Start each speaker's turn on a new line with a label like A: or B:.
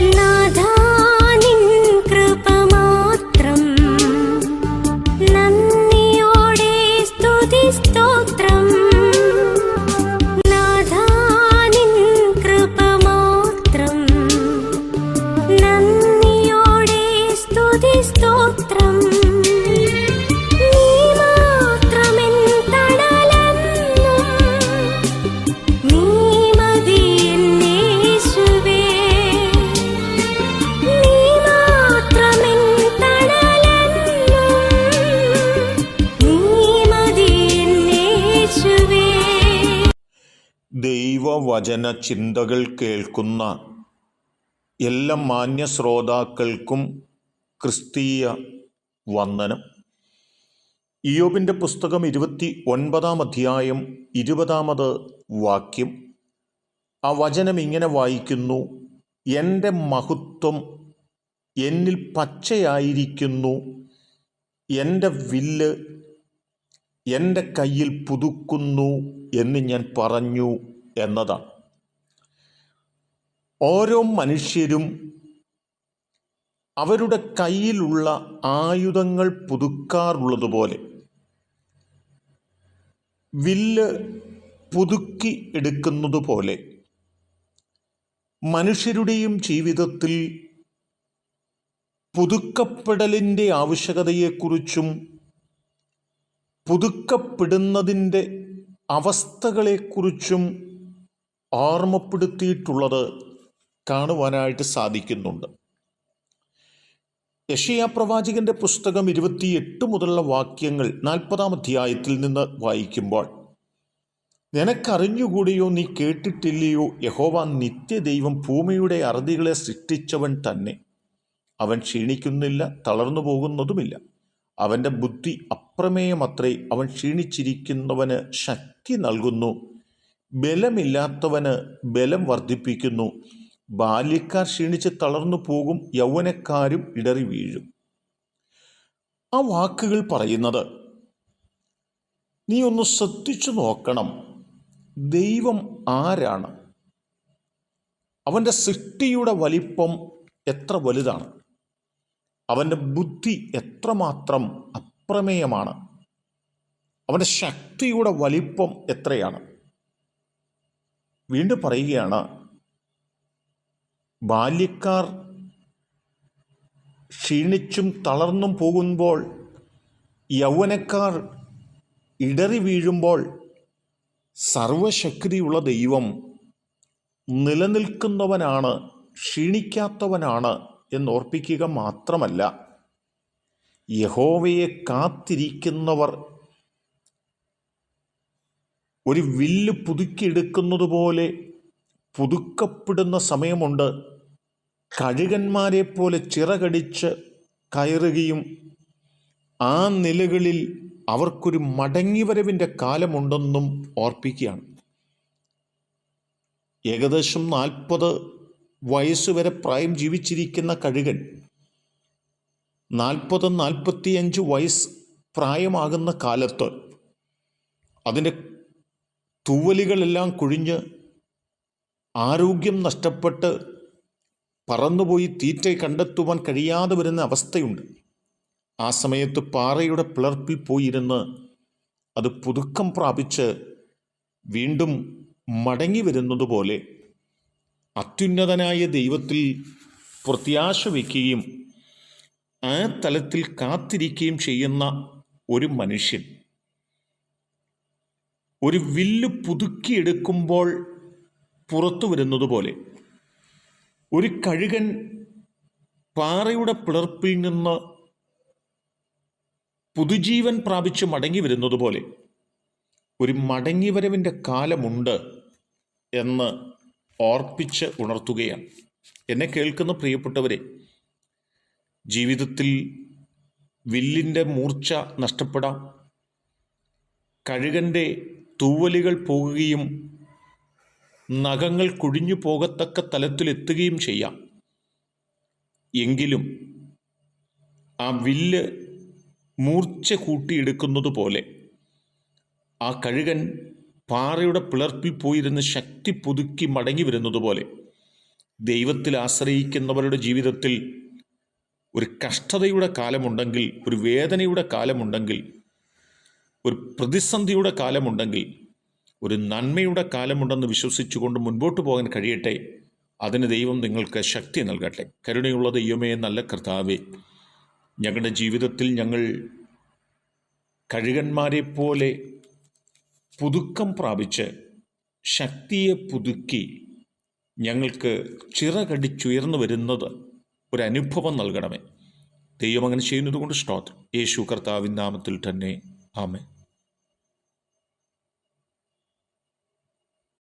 A: No.
B: ദൈവവചന ചിന്തകൾ കേൾക്കുന്ന എല്ലാ മാന്യ ശ്രോതാക്കൾക്കും ക്രിസ്തീയ വന്ദനം. ഇയോബിന്റെ പുസ്തകം ഇരുപത്തി ഒൻപതാം അധ്യായം ഇരുപതാമത് വാക്യം. ആ വചനം ഇങ്ങനെ വായിക്കുന്നു എന്റെ മഹത്വം എന്നിൽ പച്ചയായിരിക്കുന്നു എന്റെ വില്ല് എന്റെ കയ്യിൽ പുതുക്കുന്നു എന്ന് ഞാൻ പറഞ്ഞു. എന്നതാണ്. ഓരോ മനുഷ്യരും അവരുടെ കയ്യിലുള്ള ആയുധങ്ങൾ പുതുക്കാറുള്ളതുപോലെ വില്ല് പുതുക്കി എടുക്കുന്നതുപോലെ മനുഷ്യരുടെയും ജീവിതത്തിൽ പുതുക്കപ്പെടലിന്റെ ആവശ്യകതയെക്കുറിച്ചും പുതുക്കപ്പെടുന്നതിന്റെ അവസ്ഥകളെക്കുറിച്ചും ഓർമ്മപ്പെടുത്തിയിട്ടുള്ളത് കാണുവാനായിട്ട് സാധിക്കുന്നുണ്ട്. യഷിയ പ്രവാചകന്റെ പുസ്തകം ഇരുപത്തിയെട്ട് മുതലുള്ള വാക്യങ്ങൾ നാൽപ്പതാം അധ്യായത്തിൽ നിന്ന് വായിക്കുമ്പോൾ നിനക്കറിഞ്ഞുകൂടിയോ നീ കേട്ടിട്ടില്ലയോ? യഹോവ നിത്യദൈവം ഭൂമിയുടെ അറുതികളെ സൃഷ്ടിച്ചവൻ തന്നെ. അവൻ ക്ഷീണിക്കുന്നില്ല തളർന്നു പോകുന്നതുമില്ല. അവന്റെ ബുദ്ധി അപ്രമേയമത്രേ. അവൻ ക്ഷീണിച്ചിരിക്കുന്നവന് ശക്തി നൽകുന്നു. ബലമില്ലാത്തവന് ബലം വർദ്ധിപ്പിക്കുന്നു. ബാല്യക്കാർ ക്ഷീണിച്ച് തളർന്നു പോകും യൗവനക്കാരും ഇടറി വീഴും. ആ വാക്കുകൾ പറയുന്നത് നീ ഒന്ന് ശ്രദ്ധിച്ചു നോക്കണം. ദൈവം ആരാണ്? അവന്റെ സൃഷ്ടിയുടെ വലിപ്പം എത്ര വലുതാണ്? അവന്റെ ബുദ്ധി എത്രമാത്രം അപ്രമേയമാണ്? അവന്റെ ശക്തിയുടെ വലിപ്പം എത്രയാണ്? വീണ്ടും പറയുകയാണ് ബാല്യക്കാർ ക്ഷീണിച്ചും തളർന്നും പോകുമ്പോൾ യൗവനക്കാർ ഇടറി വീഴുമ്പോൾ സർവശക്തിയുള്ള ദൈവം നിലനിൽക്കുന്നവനാണ് ക്ഷീണിക്കാത്തവനാണ് എന്നോർപ്പിക്കുക മാത്രമല്ല യഹോവയെ കാത്തിരിക്കുന്നവർ ഒരു വില്ല് പുതുക്കിയെടുക്കുന്നത് പോലെ പുതുക്കപ്പെടുന്ന സമയമുണ്ട്. കഴുകന്മാരെ പോലെ ചിറകടിച്ച് കയറുകയും ആ നിലകളിൽ അവർക്കൊരു മടങ്ങിവരവിന്റെ കാലമുണ്ടെന്നും ഓർപ്പിക്കുകയാണ്. ഏകദേശം നാൽപ്പത് വയസ്സുവരെ പ്രായം ജീവിച്ചിരിക്കുന്ന കഴുകൻ നാൽപ്പത് നാൽപ്പത്തിയഞ്ച് വയസ്സ് പ്രായമാകുന്ന കാലത്ത് അതിന്റെ തൂവലുകളെല്ലാം കുഴിഞ്ഞ് ആരോഗ്യം നഷ്ടപ്പെട്ട് പറന്നുപോയി തീറ്റ കണ്ടെത്തുവാൻ കഴിയാതെ വരുന്ന അവസ്ഥയുണ്ട്. ആ സമയത്ത് പാറയുടെ പിളർപ്പിൽ പോയിരുന്ന് അത് പുതുക്കം പ്രാപിച്ച് വീണ്ടും മടങ്ങി വരുന്നത് പോലെ അത്യുന്നതനായ ദൈവത്തിൽ പ്രത്യാശ വയ്ക്കുകയും ആ തലത്തിൽ കാത്തിരിക്കുകയും ചെയ്യുന്ന ഒരു മനുഷ്യൻ. ഒരു വില്ല് പുതുക്കിയെടുക്കുമ്പോൾ പുറത്തു വരുന്നത് പോലെ. ഒരു കഴുകൻ പാറയുടെ പിളർപ്പിൽ നിന്ന് പുതുജീവൻ പ്രാപിച്ച് മടങ്ങി വരുന്നത് പോലെ. ഒരു മടങ്ങിവരവിന്റെ കാലമുണ്ട് എന്ന് ഓർപ്പിച്ച് ഉണർത്തുകയാണ്. എന്നെ കേൾക്കുന്ന പ്രിയപ്പെട്ടവരെ ജീവിതത്തിൽ വില്ലിന്റെ മൂർച്ച നഷ്ടപ്പെടാം. കഴുകന്റെ തൂവലുകൾ പോകുകയും നഖങ്ങൾ കുഴിഞ്ഞു പോകത്തക്ക തലത്തിലെത്തുകയും ചെയ്യാം. എങ്കിലും ആ വില്ല് മൂർച്ച കൂട്ടിയെടുക്കുന്നത് പോലെ ആ കഴുകൻ പാറയുടെ പിളർപ്പിൽ പോയിരുന്ന് ശക്തി പുതുക്കി മടങ്ങി വരുന്നത് പോലെ ദൈവത്തിൽ ആശ്രയിക്കുന്നവരുടെ ജീവിതത്തിൽ ഒരു കഷ്ടതയുടെ കാലമുണ്ടെങ്കിൽ ഒരു വേദനയുടെ കാലമുണ്ടെങ്കിൽ ഒരു പ്രതിസന്ധിയുടെ കാലമുണ്ടെങ്കിൽ ഒരു നന്മയുടെ കാലമുണ്ടെന്ന് വിശ്വസിച്ചുകൊണ്ട് മുൻപോട്ട് പോകാൻ കഴിയട്ടെ. അതിന് ദൈവം നിങ്ങൾക്ക് ശക്തി നൽകട്ടെ. കരുണയുള്ള ദൈവമേ നല്ല കർത്താവേ ഞങ്ങളുടെ ജീവിതത്തിൽ ഞങ്ങൾ കഴുകന്മാരെ പോലെ പുതുക്കം പ്രാപിച്ച് ശക്തിയെ പുതുക്കി ഞങ്ങൾക്ക് ചിറകടിച്ചുയർന്നു വരുന്നത് ഒരു അനുഭവം നൽകണമേ. ദൈവം അങ്ങനെ ചെയ്യുന്നത് കൊണ്ട് സ്തോത്രം. യേശു കർത്താവിൻ നാമത്തിൽ തന്നെ. ആമേ